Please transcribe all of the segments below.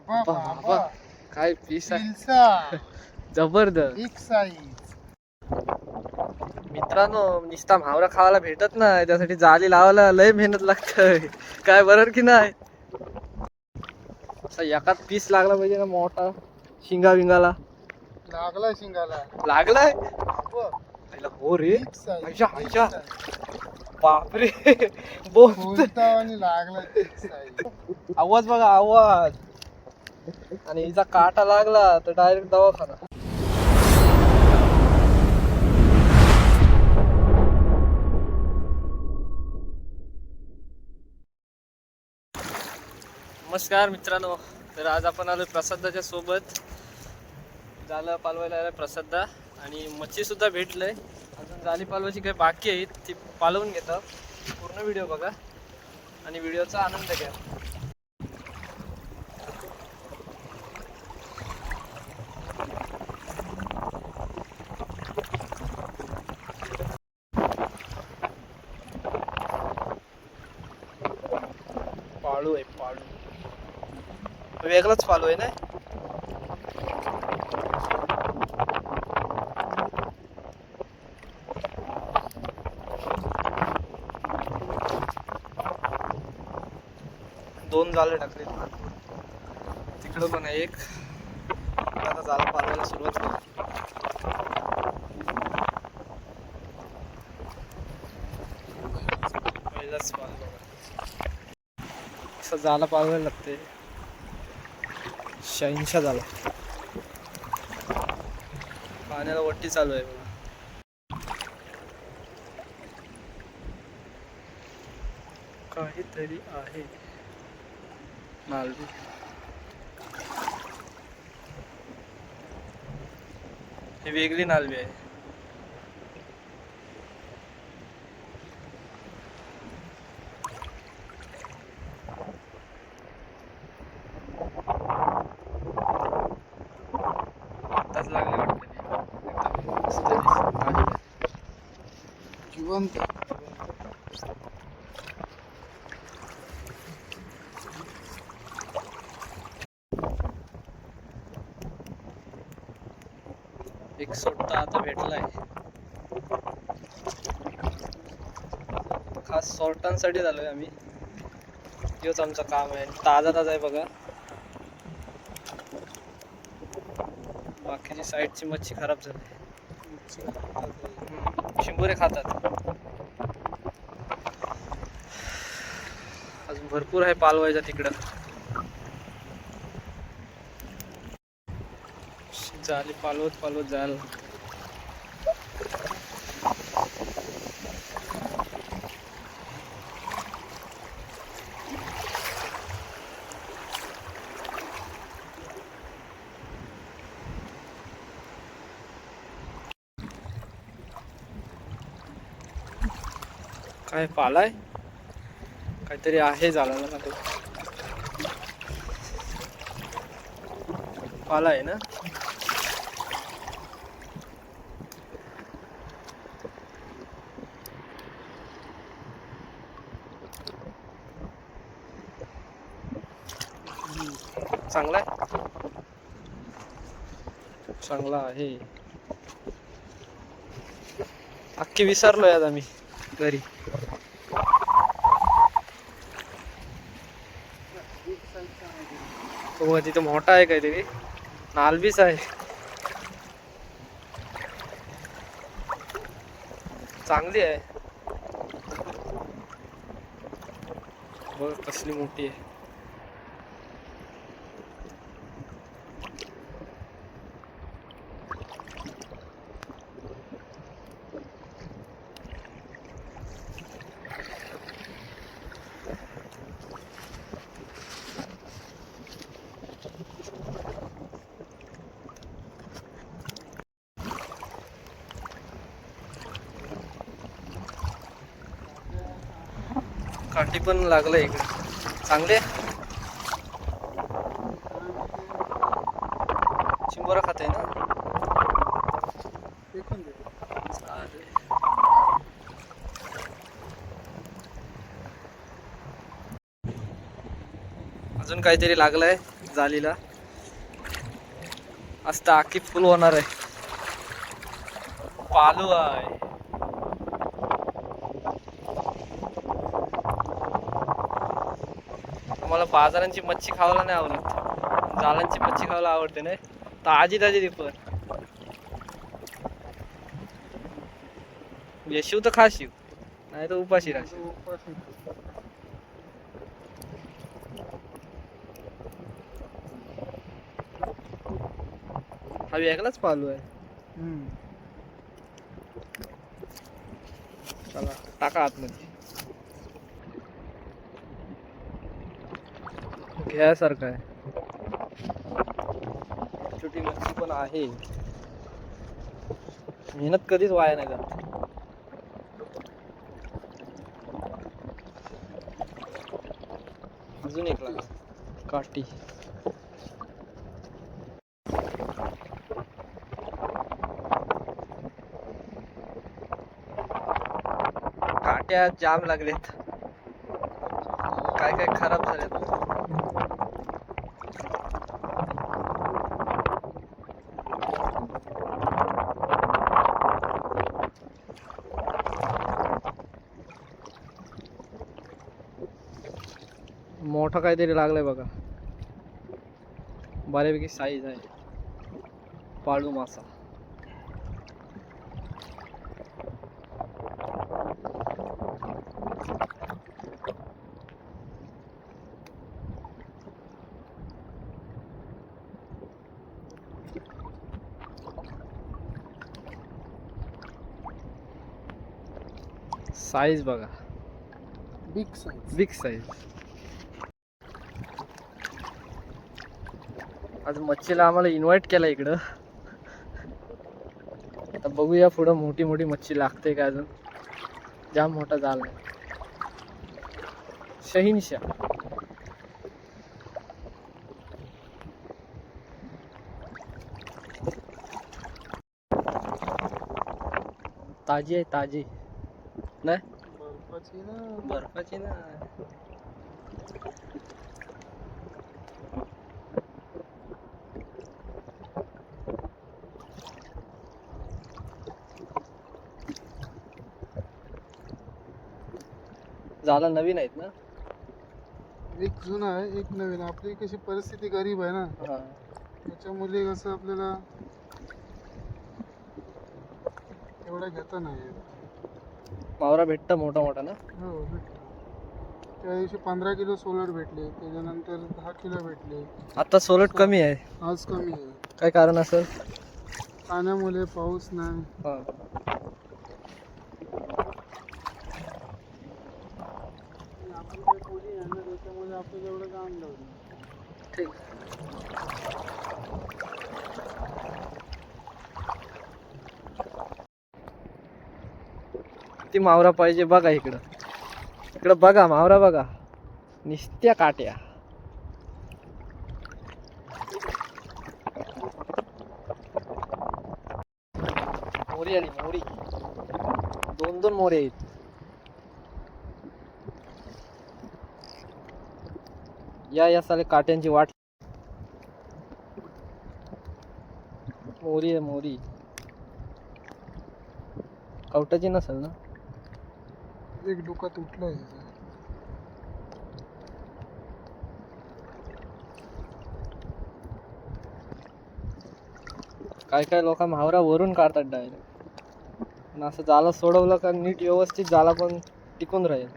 बाबा काय पीस आहे. जबरदस्त. एक साईज मित्रांनो निस्ता म्हावरा खावायला भेटत नाही. त्यासाठी जाली लावायला लय मेहनत लागतंय. काय बरोबर की नाही? असा एकाच पीस लागला पाहिजे ना मोठा. शिंगा विंगाला लागला शिंगाला. लागलाय? पहिला हो रे. आयशा, आयशा. बापरे. बोल बोलता आणि लागला एक size. आवाज बघा आवाज. आणि हिचा काटा लागला तर डायरेक्ट दवाखाना. नमस्कार मित्रांनो. तर आज आपण आलो प्रसादाच्या सोबत. झालं पालवायला आलं प्रसादा आणि मच्छी सुद्धा भेटलंय. अजून जाली पालवायची काही बाकी आहेत ती पालवून घेतात पूर्ण व्हिडिओ बघा आणि व्हिडिओचा आनंद घ्या. वेगळाच फॉलो आहे ना? दोन झालं टाकले. तिकडं पण आहे एक. आता जाळं पालवायला सुरुवात केली पहिलाच पाल असं झाला पालवायला लागते शहाऐंशा झाला. पाण्याला वट्टी चालू आहे बघा. काहीतरी आहे. मालवी. ही वेगळी नालवी आहे आताच लागली वाटतं ती. एकदम मस्त दिसत ताजी. जिवंत एक सोडता आता भेटलाय. खास सॉर्टांसाठी झालोय आम्ही. तेच आमचं काम आहे. ताजा ताजा आहे बघा. बाकीची साईडची मच्छी खराब झाली. हम्म, शिंबोरे खातात. अजून भरपूर आहे पालवायचा तिकडं. झाली पालवत पालवत जाल. काय पालाय काहीतरी आहे झाला ना तो. पाला आहे ना? चांगला आहे. चांगला आहे. अख्खी विसरलो आज आम्ही घरी. तो बघा तिथे मोठा आहे काहीतरी. नालबीच आहे. चांगली आहे. बघ कसली मोठी आहे. काठी पण लागलं इकडे. चांगले? चिंबोरा खाते ना? अजून काहीतरी लागलंय जालीला. असतं आखी फुल होणार आहे. पालू आहे. बाजारांची मच्छी खावायला नाही आवडत. जालांची मच्छी खावायला आवडते नाही. ताजी ताजी ती पण. येशीव तर खाशीव नाही तर उपाशी राहशील. उपाशी. हा वेगळाच पालू आहे. चला टाका आतमध्ये. घ्यासारखं आहे. छोटी मच्छी पण आहे. मेहनत कधीच वाया नाही जात. अजून एक लागा काठी. काट्या जाम लागलेत. काय काय खराब मोठा काहीतरी लागलाय बघा बऱ्यापैकी साईज आहे पाळू मासा। साईज बघा बिग साईज बिग साईज आज मच्छीला आम्हाला इन्व्हाइट केलं इकडं. आता बघूया पुढं मोठी मोठी मच्छी लागते का अजून. जाम मोठा झाला शहीनशाह ताजी आहे ताजी. नाही? बर्फाची ना. बर्फाची ना. झाला नवीन आहेत ना? एक जुना आहे एक नवीन. आपली कशी परिस्थिती गरीब आहे ना. हा. त्याच्यामुळे कसं आपल्याला एवढा घेता नाही येत. मावरा भेटता मोठा मोठा ना? हो भेटला त्या दिवशी पंधरा किलो सोलर भेटले त्याच्यानंतर दहा किलो भेटले. आता सोलट कमी आहे. आज कमी आहे. काय कारण असेल? पाण्यामुळे पाऊस नाही. हा आणि आपण काही कोणी आहे ना त्याच्यामुळे आपल्याला एवढं काम लावलं ठीक किती मावरा पाहिजे बघा इकडं. इकडं बघा मावरा बघा. निस्त्या काट्या. मोरी आली मोरी. दोन दोन मोरे आहेत. या या साले काट्यांची वाट. मोरी आहे मोरी. कवटाची नसेल ना? एक डोका तुटलं आहे काय काय लोक म्हावरा वरून काढतात डायरेक्ट असं जाला सोडवलं का नीट व्यवस्थित जाला पण टिकून राहील.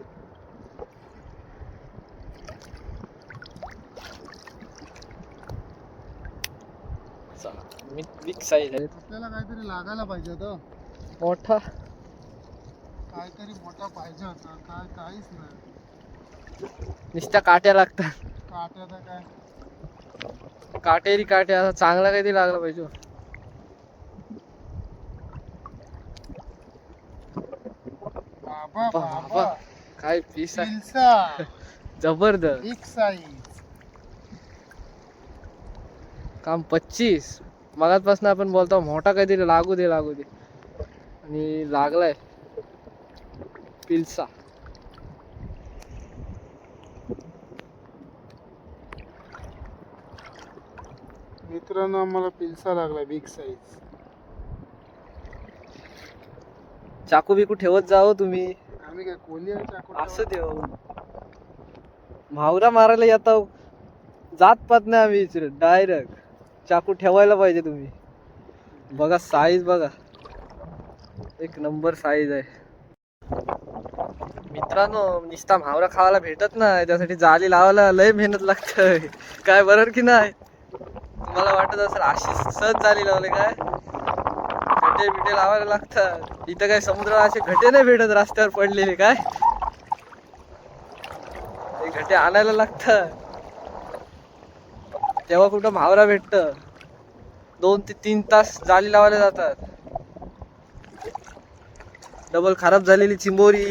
चला बिग साईज आहे. आपल्याला काहीतरी लागायला पाहिजे होतं. मोठा काहीतरी मोठा पाहिजे होता. काय काहीच नाही. नुसत्या काट्या लागतात. काट्याचा काय? काटेरी काट्या असा चांगला काहीतरी लागला पाहिजे. बाबा बाबा. बाबा. काय पीस आहे. पिल्सा जबरदस्त. बिग साईज काम पच्चीस. मगातपासून आपण बोलतो मोठा काहीतरी लागू दे लागू दे. आणि लागलाय. पिल्सा. मित्रांनो आम्हाला पिलसा लागला बिग साईज चाकू बिकू ठेवत जाओ तुम्ही. आम्ही काय कोली चाकू असं देव. भावरा मारायला येता जात पात नाही आम्ही डायरेक्ट चाकू ठेवायला पाहिजे तुम्ही. बघा साईज बघा. एक नंबर साईज आहे. मित्रांनो निस्ता म्हावरा खावायला भेटत नाही. त्यासाठी जाली लावायला लय मेहनत लागतंय. काय बरं की नाही? तुम्हाला वाटत असेल अशी सहज जाली लावले काय? घटे बिटे लावायला लागतात. इथं काय समुद्रात असे घटे नाही भेटत रस्त्यावर पडलेले काय? ते घटे आणायला लागतात. तेव्हा कुठं म्हावरा भेटत? दोन ते तीन तास जाळी लावायला जातात. डबल खराब झालेली चिंबोरी.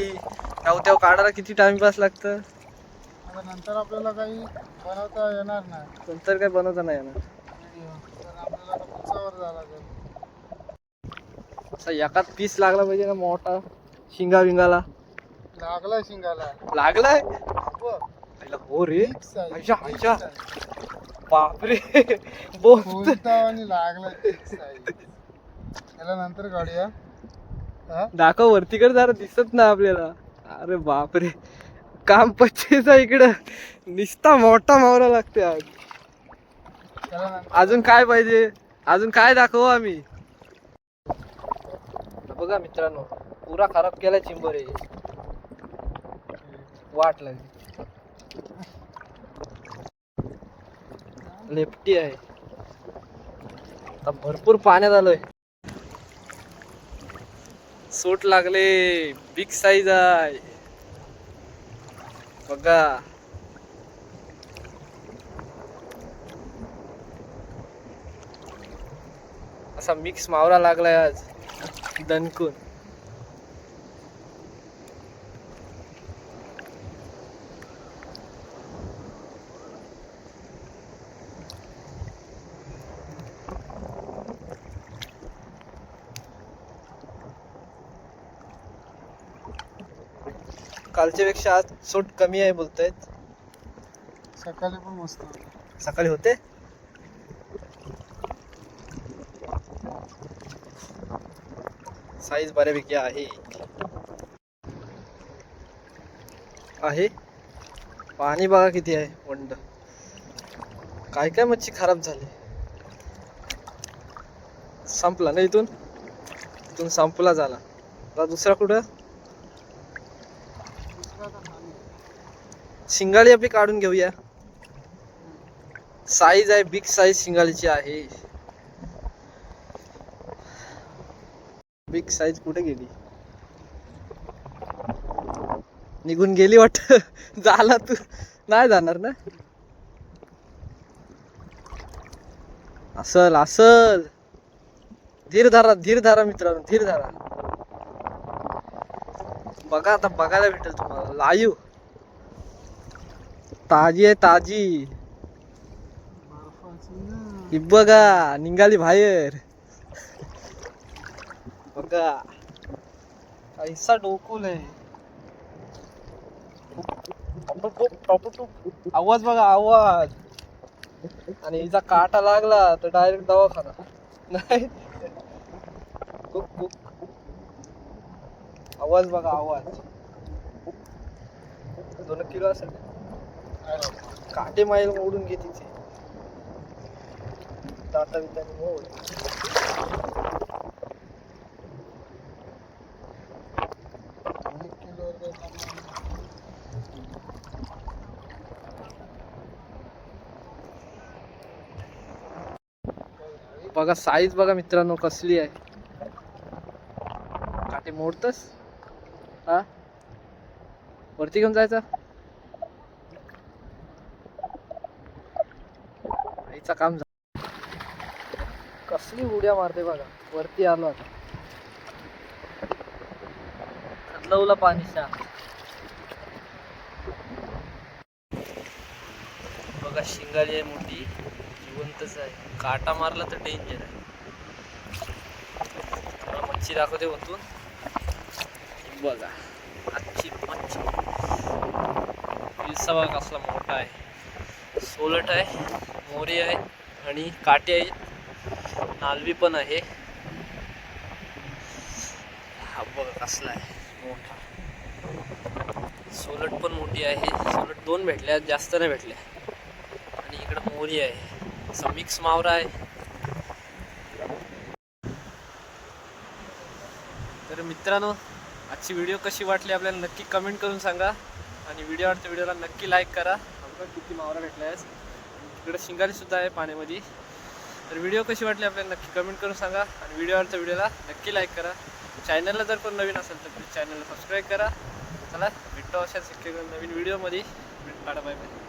तेव्हा तेव्हा काढायला किती टाइमपास लागतं? आता नंतर आपल्याला काही बनवता येणार नाही. नंतर काय बनवता नाही येणार. तर आपल्याला आता पुढच्यावर जावं लागेल. असा एकाच पीस लागला पाहिजे ना मोठा शिंगा विंगाला लागलाय शिंगाला. लागलाय? बघ, पहिला हो रे. अच्छा, अच्छा. size. बापरे. बोल. कोणता आणि लागलाय big size. याला नंतर काढूया. हा? दाखव वरती कर जरा दिसत ना आपल्याला. अरे बापरे. काम पच्चीस आहे इकडं. निस्ता मोठा मावरा लागते आज. अजून काय पाहिजे? अजून काय दाखवू आम्ही? बघा मित्रांनो पुरा खराब केला चिंबर आहे वाट लागली. लेफ्टी आहे. आता भरपूर पाण्यात आलोय. सूट लागले. बिग साईज आहे. बघा. असा मिक्स मावरा लागलाय आज. दणकून. कालच्या पेक्षा आज सूट कमी आहे बोलतायत सकाळी पण मस्त होतं. सकाळी होते? साईज बऱ्यापैकी आहे. आहे? पाणी बघा किती आहे वंड. काय काय मच्छी खराब झाली. संपला ना इथून? इथून संपला झाला. दुसरा कुठं दुसरा आता खाली आहे. शिंगाळी आपली काढून घेऊया. साईज आहे बिग साईज शिंगाळीची आहे. बिग साईज कुठे गेली? निघून गेली वाटत. झाला तू. नाही जाणार ना? असल असल. धीर धारा धीर धारा मित्रांनो धीर धारा. बघा आता बघायला भेटेल तुम्हाला. लाईव्ह ताजी आहे ताजी. ही बघा निघाली बाहेर. बघा. ऐसा डोकूल आहे आवाज बघा आवाज. आणि हिचा काटा लागला तर डायरेक्ट दवाखाना. नाही. आवाज बघा आवाज. दोन किलो असेल. काटे माईल मोडून घे ते दाता बिताने मोड. बघा साईज बघा मित्रांनो कसली आहे. काटे मोडतस? हा? वरती घेऊन जायचा? आईचा काम झालं. कसली उड्या मारते बघा वरती आलो आता. खदलवला पाणी शांत बघा शिंगाली आहे मोठी जिवंतच आहे. काटा मारला तर डेंजर आहे. मच्छी दाखवते वतून बघा आजची मच्छी. पिलसा बघा कसला मोठा आहे. सोलट आहे मोरी आहे आणि काटे आहेत नालवी पण आहे. हा बघ कसला आहे मोठा. सोलट पण मोठी आहे. सोलट दोन भेटल्या जास्त नाही भेटल्या. आणि इकडं मोरी आहे. असा मिक्स मावरा आहे. तर मित्रांनो आजची व्हिडिओ कशी वाटली आपल्याला नक्की कमेंट करून सांगा. आणि व्हिडिओ आवडते व्हिडिओला नक्की लाईक करा. बघा किती मावरा भेटला आहे तिकडे शिंगारी सुद्धा आहे पाण्यामध्ये. तर व्हिडिओ कशी वाटली आपल्याला नक्की कमेंट करून सांगा. आणि व्हिडिओ आवडत्या व्हिडिओला नक्की लाईक करा. चॅनलला जर कोण नवीन असेल तर प्लीज चॅनलला सबस्क्राईब करा. चला भेटतो अशाच एका नवीन व्हिडिओमध्ये भेट काढा बाय बाय